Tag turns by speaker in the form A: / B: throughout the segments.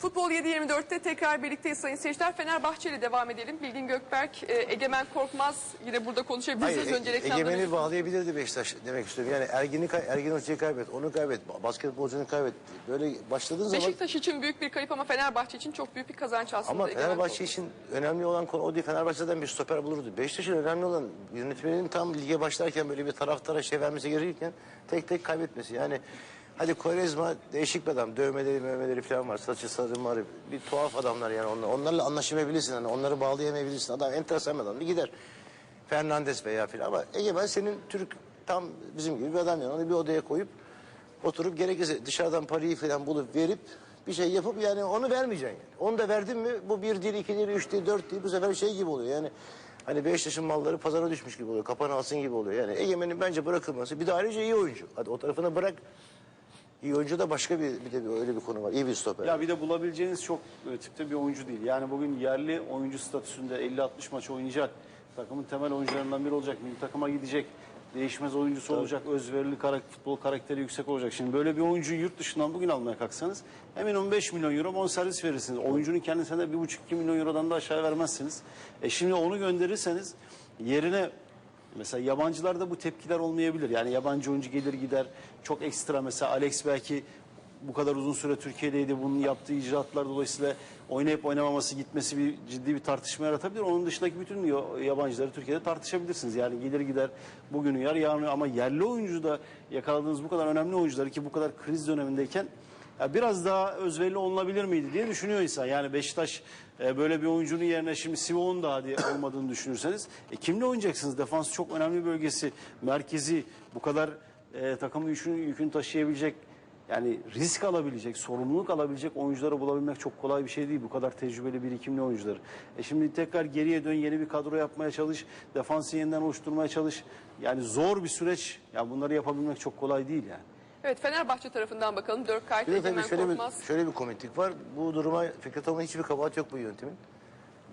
A: Futbol 7-24'te tekrar birlikteyiz sayın seyirciler. Fenerbahçe ile devam edelim. Bilgin Gökberk, e, Egemen Korkmaz yine burada konuşabilirsiniz.
B: Hayır,
A: Önce
B: e-
A: reklamdan
B: Egemen'i
A: önce-
B: bağlayabilirdi Beşiktaş demek istiyorum. Yani Ergin'i kay- Ergin Hoca'yı kaybet, onu kaybet, basketbolcunu kaybet. Böyle başladığın zaman
A: Beşiktaş için büyük bir kayıp ama Fenerbahçe için çok büyük bir kazanç aslında.
B: ama
A: Egemen
B: Fenerbahçe
A: Korkmaz.
B: için önemli olan konu o değil. Fenerbahçe'den bir stoper bulurdu. Beşiktaş'ın önemli olan yönetmenin tam lige başlarken böyle bir taraftara şey vermesi gerekirken tek tek kaybetmesi. Yani hadi Quaresma değişik bir adam. Dövmeleri, mövmeleri falan var. Saçı sarı marı. Bir tuhaf adamlar yani onlar. Onlarla anlaşamayabilirsin. Hani onları bağlayamayabilirsin. Adam enteresan bir adam. Bir gider. Fernandes veya filan ama Egemen senin Türk tam bizim gibi bir adam yani. Onu bir odaya koyup oturup gerekirse dışarıdan parayı falan bulup verip bir şey yapıp yani onu vermeyeceksin yani. Onu da verdin mi bu bir değil, iki değil, üç değil, dört değil bu sefer şey gibi oluyor yani. Hani Beşiktaş'ın malları pazara düşmüş gibi oluyor. Kapan alsın gibi oluyor. Yani Egemen'in bence bırakılması. Bir de ayrıca iyi oyuncu. Hadi o tarafını bırak. İyi oyuncu da başka bir, bir de bir, öyle bir konu var. İyi bir stoper.
C: Ya bir de bulabileceğiniz çok e, tipte bir oyuncu değil. Yani bugün yerli oyuncu statüsünde 50-60 maç oynayacak. Takımın temel oyuncularından biri olacak. Milli takıma gidecek. Değişmez oyuncusu olacak. Özverili karak- futbol karakteri yüksek olacak. Şimdi böyle bir oyuncuyu yurt dışından bugün almaya kalksanız emin 15 milyon euro bonservis verirsiniz. Oyuncunun kendisine de 1,5-2 milyon eurodan da aşağı vermezsiniz. E şimdi onu gönderirseniz yerine Mesela yabancılarda bu tepkiler olmayabilir. Yani yabancı oyuncu gelir gider. Çok ekstra mesela Alex belki bu kadar uzun süre Türkiye'deydi. Bunun yaptığı icraatlar dolayısıyla oynayıp oynamaması gitmesi bir ciddi bir tartışma yaratabilir. Onun dışındaki bütün yabancıları Türkiye'de tartışabilirsiniz. Yani gelir gider bugün uyar yarın ama yerli oyuncuda yakaladığınız bu kadar önemli oyuncuları ki bu kadar kriz dönemindeyken ya biraz daha özverili olunabilir miydi diye düşünüyor insan. Yani Beşiktaş e, böyle bir oyuncunun yerine şimdi Sivon'un da hadi olmadığını düşünürseniz e, kimle oynayacaksınız? Defans çok önemli bölgesi, merkezi bu kadar e, takımın yükünü, yükünü taşıyabilecek yani risk alabilecek, sorumluluk alabilecek oyuncuları bulabilmek çok kolay bir şey değil. Bu kadar tecrübeli birikimli oyuncuları. E şimdi tekrar geriye dön, yeni bir kadro yapmaya çalış, defansı yeniden oluşturmaya çalış. Yani zor bir süreç. Ya bunları yapabilmek çok kolay değil yani.
A: Evet Fenerbahçe tarafından bakalım. Dört kayıp
B: Bir de
A: Egemen
B: şöyle bir,
A: Korkmaz.
B: şöyle bir komiklik var. Bu duruma Fikret Orman'ın hiçbir kabahati yok bu yöntemin.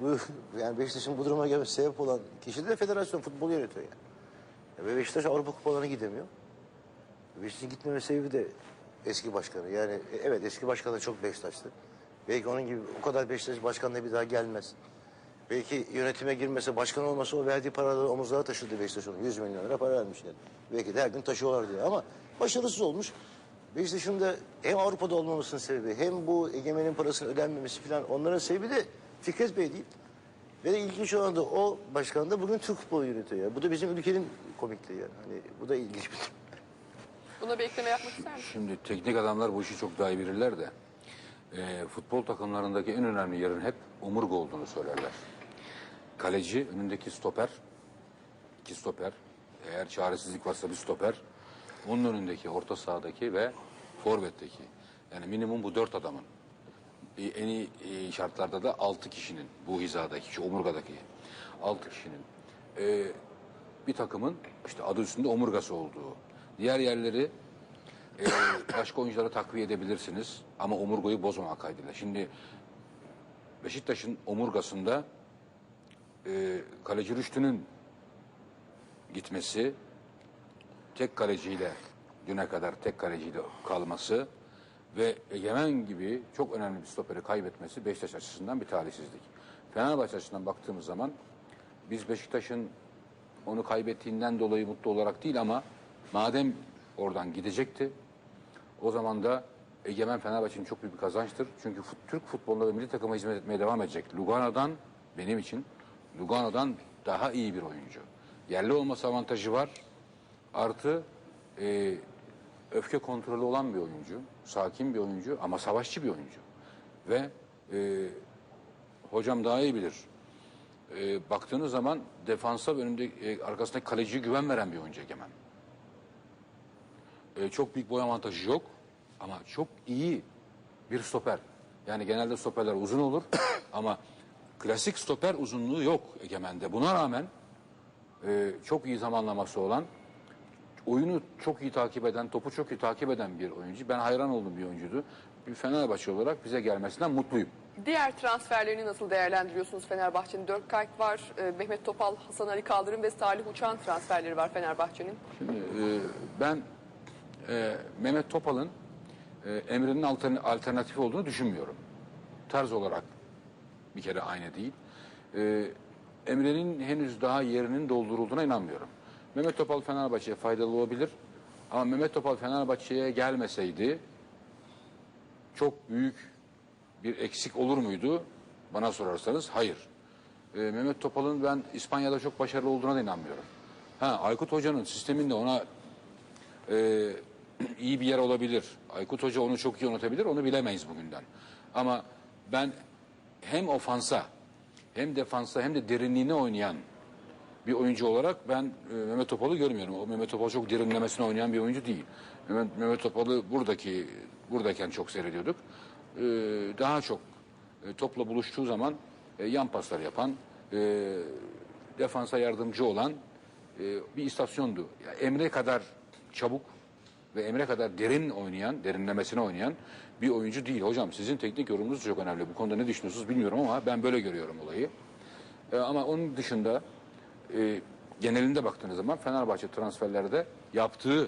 B: Bu, yani Beşiktaş'ın bu duruma gelmesi sebep olan kişi de federasyon futbolu yönetiyor yani. Ve Beşiktaş Avrupa kupalarına gidemiyor. Beşiktaş'ın gitmeme sebebi de eski başkanı. Yani e, evet eski başkan da çok Beşiktaşlı. Belki onun gibi o kadar Beşiktaş başkanına bir daha gelmez. Belki yönetime girmese, başkan olmasa o verdiği paraları omuzlara taşırdı Beşiktaş onun. 100 milyon lira para vermiş yani. Belki de her gün taşıyorlar diye ama başarısız olmuş. Beşiktaş'ın da hem Avrupa'da olmamasının sebebi hem bu egemenin parasının ödenmemesi falan onların sebebi de Fikret Bey değil. Ve de ilginç olan da o başkan da bugün Türk futbolu yönetiyor. ya. Bu da bizim ülkenin komikliği yani. Hani bu da ilginç bir durum.
A: Buna bir ekleme yapmak ister misin?
D: Şimdi teknik adamlar bu işi çok daha iyi bilirler de e, futbol takımlarındaki en önemli yerin hep omurga olduğunu söylerler. Kaleci, önündeki stoper, iki stoper, eğer çaresizlik varsa bir stoper, onun önündeki orta sahadaki ve forvetteki. Yani minimum bu dört adamın. En iyi e, şartlarda da altı kişinin bu hizadaki, şu omurgadaki altı kişinin e, bir takımın işte adı üstünde omurgası olduğu. Diğer yerleri e, başka oyunculara takviye edebilirsiniz ama omurgayı bozmamak kaydıyla. Şimdi Beşiktaş'ın omurgasında e, kaleci Rüştü'nün gitmesi, tek kaleciyle düne kadar tek kaleciyle kalması ve Egemen gibi çok önemli bir stoperi kaybetmesi Beşiktaş açısından bir talihsizlik. Fenerbahçe açısından baktığımız zaman biz Beşiktaş'ın onu kaybettiğinden dolayı mutlu olarak değil ama madem oradan gidecekti o zaman da Egemen Fenerbahçe'nin çok büyük bir kazançtır. Çünkü fut- Türk futbolunda ve milli takıma hizmet etmeye devam edecek. Lugano'dan benim için Lugano'dan daha iyi bir oyuncu. Yerli olması avantajı var. Artı e, öfke kontrolü olan bir oyuncu. Sakin bir oyuncu ama savaşçı bir oyuncu. Ve e, hocam daha iyi bilir. E, baktığınız zaman defansa önünde e, arkasındaki kaleciye güven veren bir oyuncu Egemen. E, çok büyük boy avantajı yok ama çok iyi bir stoper. Yani genelde stoperler uzun olur ama klasik stoper uzunluğu yok Egemen'de. Buna rağmen e, çok iyi zamanlaması olan, oyunu çok iyi takip eden, topu çok iyi takip eden bir oyuncu. Ben hayran olduğum bir oyuncuydu. Bir Fenerbahçe olarak bize gelmesinden mutluyum.
A: Diğer transferlerini nasıl değerlendiriyorsunuz Fenerbahçe'nin? Dört kayıp var. E, Mehmet Topal, Hasan Ali Kaldırım ve Salih Uçan transferleri var Fenerbahçe'nin.
D: Şimdi e, ben e, Mehmet Topal'ın e, Emre'nin altern- alternatifi olduğunu düşünmüyorum. tarz olarak bir kere aynı değil. Emre'nin henüz daha yerinin doldurulduğuna inanmıyorum. Mehmet Topal Fenerbahçe'ye faydalı olabilir. Ama Mehmet Topal Fenerbahçe'ye gelmeseydi çok büyük bir eksik olur muydu? Bana sorarsanız hayır. Ee, Mehmet Topal'ın ben İspanya'da çok başarılı olduğuna da inanmıyorum. Ha, Aykut Hoca'nın sisteminde ona e, iyi bir yer olabilir. Aykut Hoca onu çok iyi yönetebilir. Onu bilemeyiz bugünden. Ama ben hem ofansa hem defansa hem de derinliğine oynayan bir oyuncu olarak ben e, Mehmet Topal'ı görmüyorum. O Mehmet Topal çok derinlemesine oynayan bir oyuncu değil. Mehmet, Mehmet Topal'ı buradaki buradayken çok seyrediyorduk. E, daha çok e, topla buluştuğu zaman e, yan paslar yapan, e, defansa yardımcı olan e, bir istasyondu. Ya Emre kadar çabuk ve Emre kadar derin oynayan, derinlemesine oynayan bir oyuncu değil. Hocam sizin teknik yorumunuz çok önemli. Bu konuda ne düşünüyorsunuz bilmiyorum ama ben böyle görüyorum olayı. E, ama onun dışında e, genelinde baktığınız zaman Fenerbahçe transferlerde yaptığı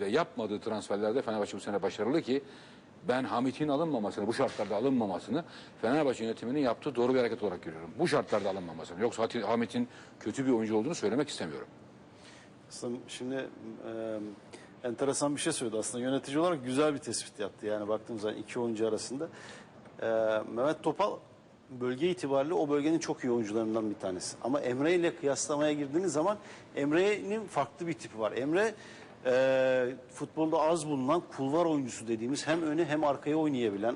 D: ve yapmadığı transferlerde Fenerbahçe bu sene başarılı ki ben Hamit'in alınmamasını, bu şartlarda alınmamasını Fenerbahçe yönetiminin yaptığı doğru bir hareket olarak görüyorum. Bu şartlarda alınmamasını. Yoksa Hamit'in kötü bir oyuncu olduğunu söylemek istemiyorum.
C: Aslında şimdi e, enteresan bir şey söyledi. Aslında yönetici olarak güzel bir tespit yaptı. Yani baktığımız zaman iki oyuncu arasında. E, Mehmet Topal bölge itibariyle o bölgenin çok iyi oyuncularından bir tanesi. Ama Emre ile kıyaslamaya girdiğiniz zaman Emre'nin farklı bir tipi var. Emre e, futbolda az bulunan kulvar oyuncusu dediğimiz hem öne hem arkaya oynayabilen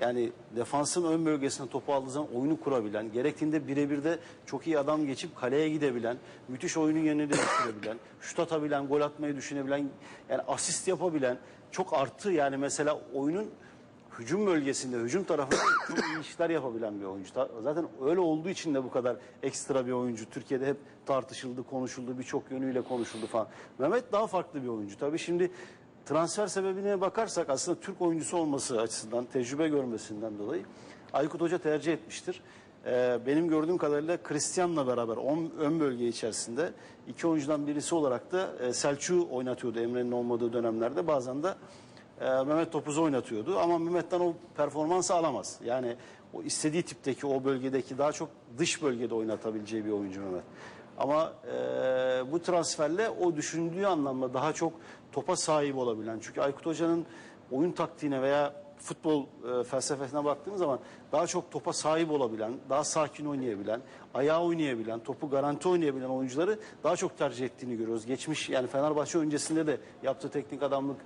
C: yani defansın ön bölgesine topu aldığı zaman oyunu kurabilen, gerektiğinde birebir de çok iyi adam geçip kaleye gidebilen, müthiş oyunun yerini değiştirebilen, şut atabilen, gol atmayı düşünebilen, yani asist yapabilen, çok artı yani mesela oyunun hücum bölgesinde, hücum tarafında çok iyi işler yapabilen bir oyuncu. Zaten öyle olduğu için de bu kadar ekstra bir oyuncu. Türkiye'de hep tartışıldı, konuşuldu, birçok yönüyle konuşuldu falan. Mehmet daha farklı bir oyuncu. Tabii şimdi transfer sebebine bakarsak aslında Türk oyuncusu olması açısından, tecrübe görmesinden dolayı Aykut Hoca tercih etmiştir. Ee, benim gördüğüm kadarıyla Christian'la beraber on, ön bölge içerisinde iki oyuncudan birisi olarak da e, Selçuk'u oynatıyordu Emre'nin olmadığı dönemlerde. Bazen de e, Mehmet Topuz'u oynatıyordu ama Mehmet'ten o performansı alamaz. Yani o istediği tipteki o bölgedeki daha çok dış bölgede oynatabileceği bir oyuncu Mehmet. Ama e, bu transferle o düşündüğü anlamda daha çok topa sahip olabilen. Çünkü Aykut Hoca'nın oyun taktiğine veya futbol e, felsefesine baktığımız zaman daha çok topa sahip olabilen, daha sakin oynayabilen, ayağı oynayabilen, topu garanti oynayabilen oyuncuları daha çok tercih ettiğini görüyoruz. Geçmiş yani Fenerbahçe öncesinde de yaptığı teknik adamlık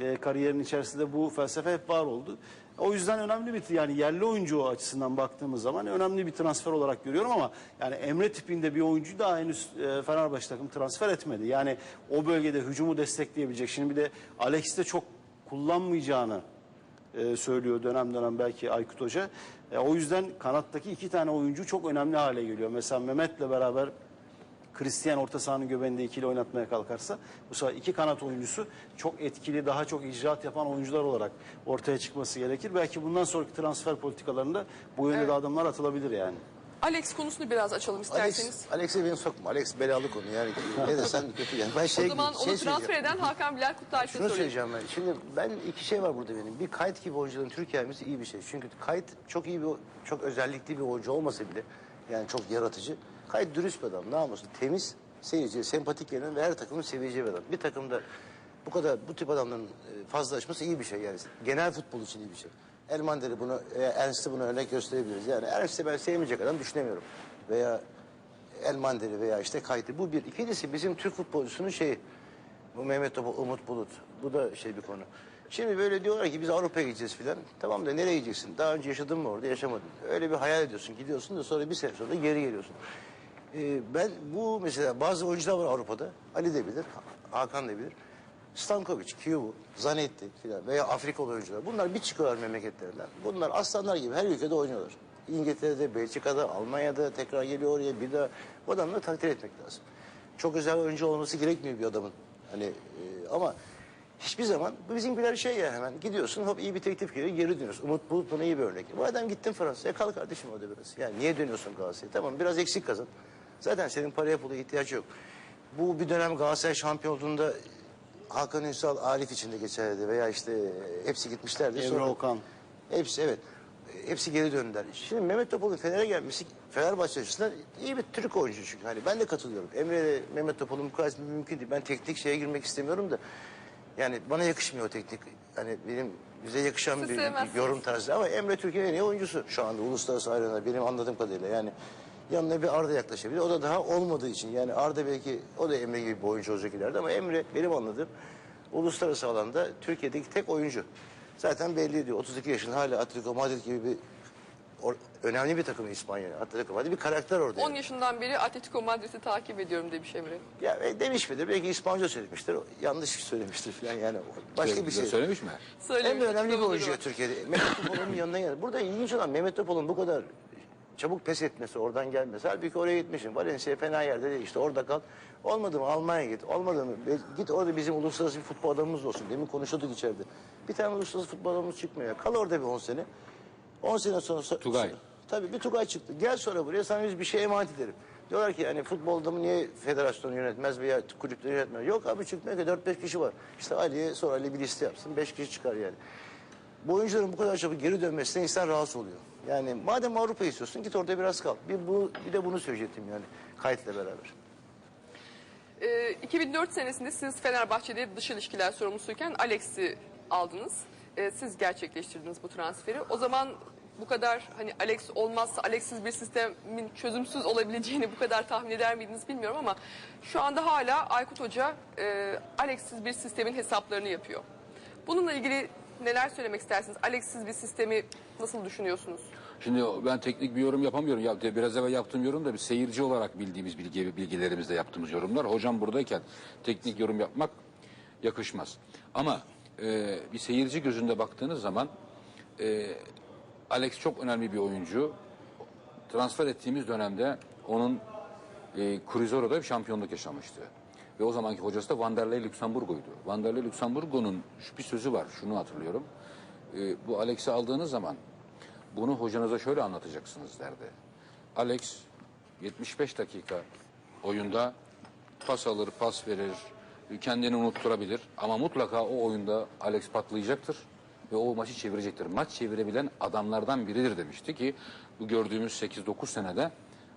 C: e, kariyerin içerisinde bu felsefe hep var oldu. O yüzden önemli bir yani yerli oyuncu açısından baktığımız zaman önemli bir transfer olarak görüyorum ama yani Emre tipinde bir oyuncu daha henüz e, Fenerbahçe takım transfer etmedi. Yani o bölgede hücumu destekleyebilecek. Şimdi bir de Alex de çok kullanmayacağını e, söylüyor dönem dönem belki Aykut Hoca. E, o yüzden kanattaki iki tane oyuncu çok önemli hale geliyor. Mesela Mehmet'le beraber Christian orta sahanın göbeğinde ikili oynatmaya kalkarsa bu sefer iki kanat oyuncusu çok etkili, daha çok icraat yapan oyuncular olarak ortaya çıkması gerekir. Belki bundan sonraki transfer politikalarında bu yönde
A: Evet.
C: adımlar atılabilir yani.
A: Alex konusunu biraz açalım isterseniz.
B: Alex, Alex'e beni sokma. Alex belalı konu yani. ne desen kötü yani. Ben şey,
A: o zaman
B: şey
A: onu transfer eden Hakan Bilal Kutluay'a
B: Şunu söyleyeceğim ben. Şimdi ben iki şey var burada benim. Bir kayıt gibi oyuncuların Türkiye gelmesi iyi bir şey. Çünkü kayıt çok iyi bir, çok özellikli bir oyuncu olmasa bile yani çok yaratıcı. Kayıt dürüst bir adam. Namuslu, temiz, seyirciye sempatik gelen ve her takımın seveceği bir adam. Bir takımda bu kadar bu tip adamların e, fazlalaşması iyi bir şey yani. Genel futbol için iyi bir şey. Elmander'i bunu, e, Ernst'i buna örnek gösterebiliriz. Yani Ernst'i ben sevmeyecek adam düşünemiyorum. Veya Elmander'i veya işte Kayt'ı. Bu bir. İkincisi bizim Türk futbolcusunun şeyi. Bu Mehmet Topal, Umut Bulut. Bu da şey bir konu. Şimdi böyle diyorlar ki biz Avrupa'ya gideceğiz filan. Tamam da nereye gideceksin? Daha önce yaşadın mı orada? Yaşamadın. Öyle bir hayal ediyorsun. Gidiyorsun da sonra bir sene sonra geri geliyorsun. Ee, ben bu mesela bazı oyuncular var Avrupa'da. Ali de bilir, Hakan da bilir. Stankovic, Kiyovu, Zanetti filan veya Afrikalı oyuncular. Bunlar bir çıkıyorlar memleketlerinden. Bunlar aslanlar gibi her ülkede oynuyorlar. İngiltere'de, Belçika'da, Almanya'da tekrar geliyor oraya bir daha. Bu adamları takdir etmek lazım. Çok özel oyuncu olması gerekmiyor bir adamın. Hani e, ama hiçbir zaman bu bizimkiler şey ya hemen gidiyorsun hop iyi bir teklif geliyor geri dönüyorsun. Umut Bulut buna iyi bir örnek. Bu adam gittin Fransa'ya kal kardeşim orada biraz. Yani niye dönüyorsun Galatasaray'a? Tamam biraz eksik kazan. Zaten senin paraya pula ihtiyaç yok. Bu bir dönem Galatasaray şampiyon olduğunda Hakan Ünsal, Arif için de geçerli veya işte e, hepsi gitmişlerdi.
C: Emre
B: Sonra-
C: Okan.
B: Hepsi evet. hepsi geri döndüler. Şimdi Mehmet Topal'ın Fener'e gelmesi Fenerbahçe açısından iyi bir Türk oyuncu çünkü. Hani ben de katılıyorum. Emre ile Mehmet Topal'ın mukayese mümkün değil. Ben teknik şeye girmek istemiyorum da yani bana yakışmıyor o teknik. Hani benim bize yakışan
A: Siz
B: bir, bir
A: sevmezsiniz.
B: yorum tarzı ama Emre Türkiye'nin en iyi oyuncusu şu anda uluslararası arenada benim anladığım kadarıyla yani yanına bir Arda yaklaşabilir. O da daha olmadığı için yani Arda belki o da Emre gibi bir oyuncu olacak ileride ama Emre benim anladığım uluslararası alanda Türkiye'deki tek oyuncu. Zaten belli ediyor. 32 yaşında hala Atletico Madrid gibi bir or- önemli bir takım İspanya. Atletico Madrid bir karakter orada.
A: 10
B: yani.
A: yaşından beri Atletico Madrid'i takip ediyorum demiş Emre.
B: Ya e, demiş midir? Belki İspanyolca söylemiştir. Yanlış söylemiştir falan yani. Başka bir şey.
D: Söylemiş mi?
A: Söylemiş,
B: En önemli bir oyuncu. Türkiye'de. Mehmet Topal'ın yanına geldi. Burada ilginç olan Mehmet Topal'ın bu kadar çabuk pes etmesi, oradan gelmesi. Halbuki oraya gitmişsin. Valencia fena yerde değil. İşte orada kal. Olmadı mı Almanya'ya git. Olmadı mı? Git orada bizim uluslararası bir futbol adamımız olsun. Demin konuşuyorduk içeride. Bir tane uluslararası futbol adamımız çıkmıyor. Kal orada bir 10 sene. 10 sene sonra...
D: Tugay.
B: Tabii bir Tugay çıktı. Gel sonra buraya sana biz bir şey emanet edelim. Diyorlar ki yani futbol adamı niye federasyonu yönetmez veya kulüpleri yönetmez? Yok abi çıkmıyor ki 4-5 kişi var. İşte Ali'ye sonra Ali bir liste yapsın. 5 kişi çıkar yani. Bu oyuncuların bu kadar çabuk geri dönmesine insan rahatsız oluyor. Yani madem Avrupa istiyorsun git orada biraz kal. Bir, bu, bir de bunu söyleyecektim yani kayıtla beraber.
A: Ee, 2004 senesinde siz Fenerbahçe'de dış ilişkiler sorumlusuyken Alex'i aldınız. Ee, siz gerçekleştirdiniz bu transferi. O zaman bu kadar hani Alex olmazsa Alex'siz bir sistemin çözümsüz olabileceğini bu kadar tahmin eder miydiniz bilmiyorum ama şu anda hala Aykut Hoca e, Alex'siz bir sistemin hesaplarını yapıyor. Bununla ilgili neler söylemek istersiniz? Alex'siz bir sistemi nasıl düşünüyorsunuz?
D: Şimdi ben teknik bir yorum yapamıyorum. Ya, biraz evvel yaptığım yorum da bir seyirci olarak bildiğimiz bilgi, bilgilerimizde yaptığımız yorumlar. Hocam buradayken teknik yorum yapmak yakışmaz. Ama e, bir seyirci gözünde baktığınız zaman e, Alex çok önemli bir oyuncu. Transfer ettiğimiz dönemde onun e, Cruzero'da bir şampiyonluk yaşamıştı. Ve o zamanki hocası da Vanderlei Luxemburgo'ydu. Vanderlei Luxemburgo'nun bir sözü var, şunu hatırlıyorum. E, bu Alex'i aldığınız zaman bunu hocanıza şöyle anlatacaksınız derdi. Alex 75 dakika oyunda pas alır, pas verir, kendini unutturabilir. Ama mutlaka o oyunda Alex patlayacaktır ve o maçı çevirecektir. Maç çevirebilen adamlardan biridir demişti ki bu gördüğümüz 8-9 senede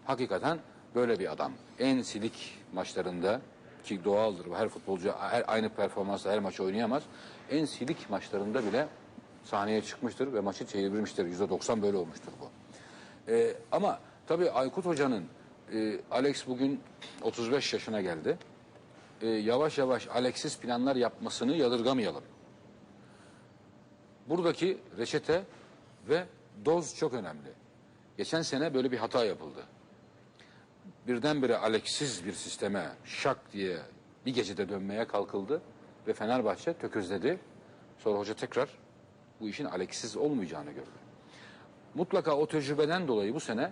D: hakikaten böyle bir adam. En silik maçlarında ki doğaldır her futbolcu her, aynı performansla her maçı oynayamaz. En silik maçlarında bile sahneye çıkmıştır ve maçı çevirmiştir. %90 böyle olmuştur bu. Ee, ama tabii Aykut Hoca'nın e, Alex bugün 35 yaşına geldi. Ee, yavaş yavaş Alex'siz planlar yapmasını yadırgamayalım. Buradaki reçete ve doz çok önemli. Geçen sene böyle bir hata yapıldı. Birdenbire Alex'siz bir sisteme şak diye bir gecede dönmeye kalkıldı ve Fenerbahçe tökezledi. Sonra hoca tekrar bu işin Alex'siz olmayacağını gördü. Mutlaka o tecrübeden dolayı bu sene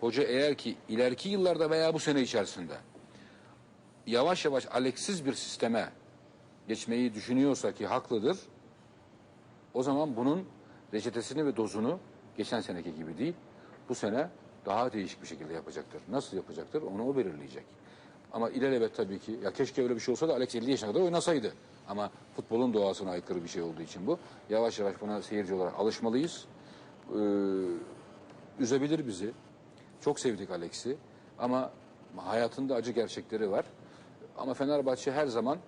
D: hoca eğer ki ileriki yıllarda veya bu sene içerisinde yavaş yavaş Alex'siz bir sisteme geçmeyi düşünüyorsa ki haklıdır. O zaman bunun reçetesini ve dozunu geçen seneki gibi değil, bu sene daha değişik bir şekilde yapacaktır. Nasıl yapacaktır onu o belirleyecek. Ama ilelebet tabii ki, ya keşke öyle bir şey olsa da Alex 50 yaşına kadar oynasaydı. Ama futbolun doğasına aykırı bir şey olduğu için bu. Yavaş yavaş buna seyirci olarak alışmalıyız. Ee, üzebilir bizi. Çok sevdik Alex'i. Ama hayatında acı gerçekleri var. Ama Fenerbahçe her zaman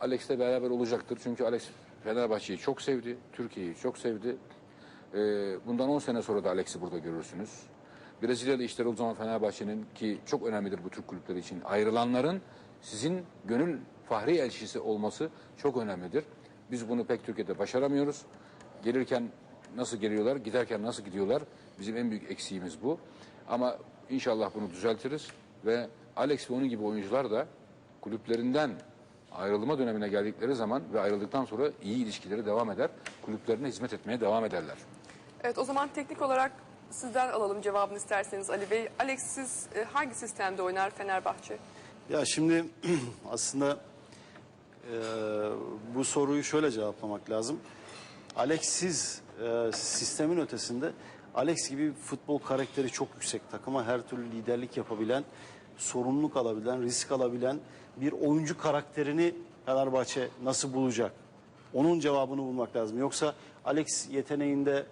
D: Alex'le beraber olacaktır. Çünkü Alex Fenerbahçe'yi çok sevdi. Türkiye'yi çok sevdi. Ee, bundan 10 sene sonra da Alex'i burada görürsünüz. Brezilyalı işler o zaman Fenerbahçe'nin ki çok önemlidir bu Türk kulüpleri için. Ayrılanların sizin gönül fahri elçisi olması çok önemlidir. Biz bunu pek Türkiye'de başaramıyoruz. Gelirken nasıl geliyorlar, giderken nasıl gidiyorlar? Bizim en büyük eksiğimiz bu. Ama inşallah bunu düzeltiriz ve Alex ve onun gibi oyuncular da kulüplerinden ayrılma dönemine geldikleri zaman ve ayrıldıktan sonra iyi ilişkileri devam eder. Kulüplerine hizmet etmeye devam ederler.
A: Evet o zaman teknik olarak sizden alalım cevabını isterseniz Ali Bey. Alex'siz e, hangi sistemde oynar Fenerbahçe?
C: Ya şimdi aslında e, bu soruyu şöyle cevaplamak lazım. Alex'siz e, sistemin ötesinde Alex gibi futbol karakteri çok yüksek. Takıma her türlü liderlik yapabilen, sorumluluk alabilen, risk alabilen bir oyuncu karakterini Fenerbahçe nasıl bulacak? Onun cevabını bulmak lazım. Yoksa Alex yeteneğinde